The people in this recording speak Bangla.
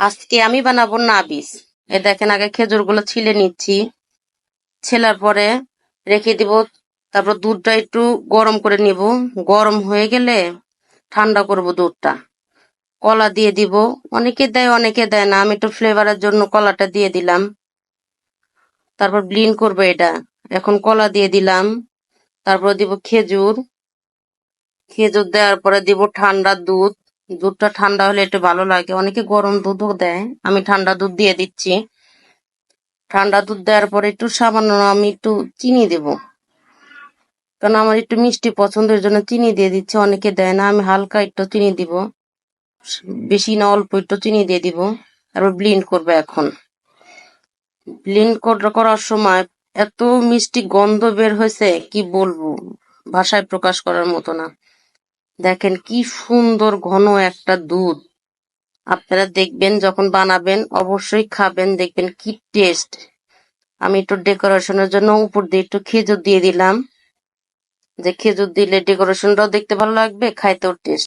আজকে আমি বানাবো নাবিস। এ দেখেন, আগে খেজুরগুলো ছিলে নিচ্ছি। ছেলার পরে রেখে দিব, তারপর দুধটা একটু গরম করে নিব। গরম হয়ে গেলে ঠান্ডা করব দুধটা। কলা দিয়ে দিব। অনেকে দেয় অনেকে দেয় না। আমি একটু ফ্লেভারের জন্য কলাটা দিয়ে দিলাম। তারপর ব্লিন করব এটা। এখন কলা দিয়ে দিলাম। তারপর দিব খেজুর। খেজুর দেওয়ার পরে দিব ঠান্ডা দুধ। দুধটা ঠান্ডা হলে একটু ভালো লাগে। অনেকে গরম দুধও দেয়। আমি ঠান্ডা দুধ দিয়ে দিচ্ছি। ঠান্ডা দুধ দেওয়ার পরে একটু সামান্য আমি একটু চিনি দেব। কারণ আমার একটু মিষ্টি পছন্দের জন্য চিনি দিয়ে দিচ্ছে। অনেকে দেয় না, আমি হালকা একটু চিনি দিব। বেশি না, অল্প একটু চিনি দিয়ে দিব। তারপর ব্লিন্ড করবে এখন। ব্লিন্ড করার সময় এত মিষ্টি গন্ধ বের হয়েছে, কি বলব? ভাষায় প্রকাশ করার মতো না। দেখেন কি সুন্দর ঘন একটা দুধ। আপনারা দেখবেন যখন বানাবেন, অবশ্যই খাবেন, দেখবেন কি টেস্ট আমি একটু ডেকোরেশনের জন্য উপর দিয়ে একটু খেজুর দিয়ে দিলাম। যে খেজুর দিলে ডেকোরেশনটাও দেখতে ভালো লাগবে, খাইতেও টেস্ট